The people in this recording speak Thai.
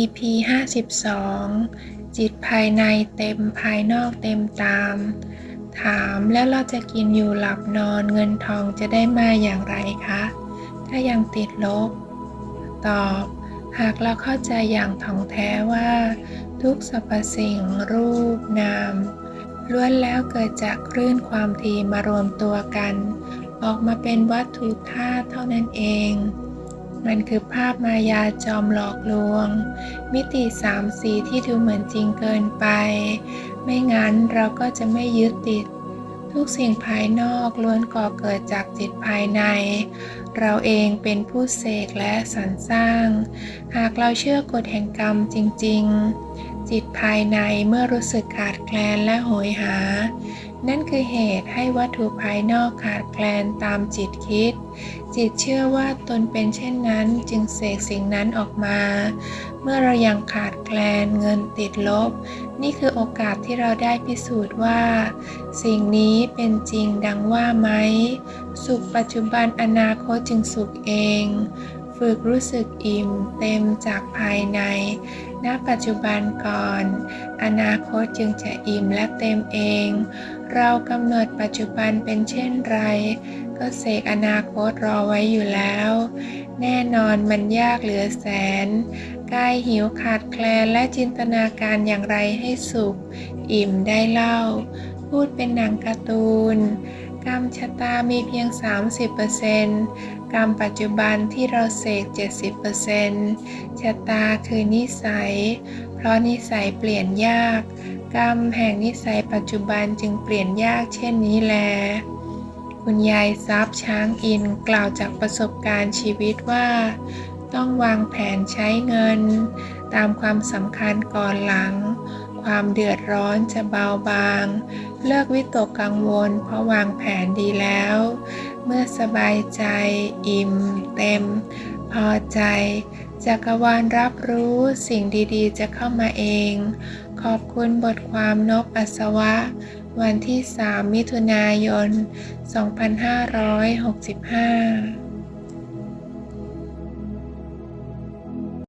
EP 52 จิตภายในเต็มภายนอกเต็มตาม ถามแล้วเราจะกินอยู่หลับนอนเงินทองจะได้มาอย่างไรคะ ถ้ายังติดลบ ตอบ หากเราเข้าใจอย่างถ่องแท้ว่า ทุกสรรพสิ่งรูปนามล้วนแล้วเกิดจากคลื่นความถี่มารวมตัวกัน ออกมาเป็นวัตถุธาตุเท่านั้นเอง มันคือภาพมายาจอมหลอกลวง มิติสามสีที่ดูเหมือนจริงเกินไป ไม่งั้นเราก็จะไม่ยึดติด ทุกสิ่งภายนอกล้วนก่อเกิดจากจิตภายใน เราเองเป็นผู้เสกและสรรสร้าง หากเราเชื่อกฎแห่งกรรมจริง ๆ จิตภายในเมื่อรู้สึกขาดแคลนและโหยหา นั่นคือเหตุให้วัตถุภายนอกขาดแคลนตามจิตคิด จิตเชื่อว่าตนเป็นเช่นนั้นจึงเสกสิ่งนั้นออกมา เมื่อเรายังขาดแคลนเงินติดลบ นี่คือโอกาสที่เราได้พิสูจน์ว่า สิ่งนี้เป็นจริงดังว่าไหม สุขปัจจุบันอนาคตจึงสุขเอง ฝึกรู้สึกอิ่มเต็มจากภายใน ณ ปัจจุบันก่อน อนาคตจึงจะอิ่มและเต็มเอง เรากำหนดปัจจุบันเป็นเช่นไร ก็เสกอนาคตรอไว้อยู่แล้ว แน่นอนมันยากเหลือแสน กายหิวขาดแคลนและจินตนาการอย่างไรให้สุข อิ่มได้เล่า พูดเป็นหนังการ์ตูน กรรมชะตามีเพียง 30%กรรมปัจจุบันที่เราเสก 70%ชะตาคือนิสัย เพราะนิสัยเปลี่ยนยาก กรรมแห่งนิสัยปัจจุบันจึงเปลี่ยนยากเช่นนี้แล คุณยายทรัพย์ช้างอินกล่าวจากประสบการณ์ชีวิตว่า ต้องวางแผนใช้เงิน ตามความสำคัญก่อนหลัง ความเดือดร้อนจะเบาบาง เลิกวิตกกังวล เพราะวางแผนดีแล้ว เมื่อสบายใจ อิ่ม เต็ม พอใจ จักรวาลรับรู้สิ่งดีๆ จะเข้ามาเอง ขอบคุณบทความนบอัศวะ วันที่ 3 มิถุนายน 2565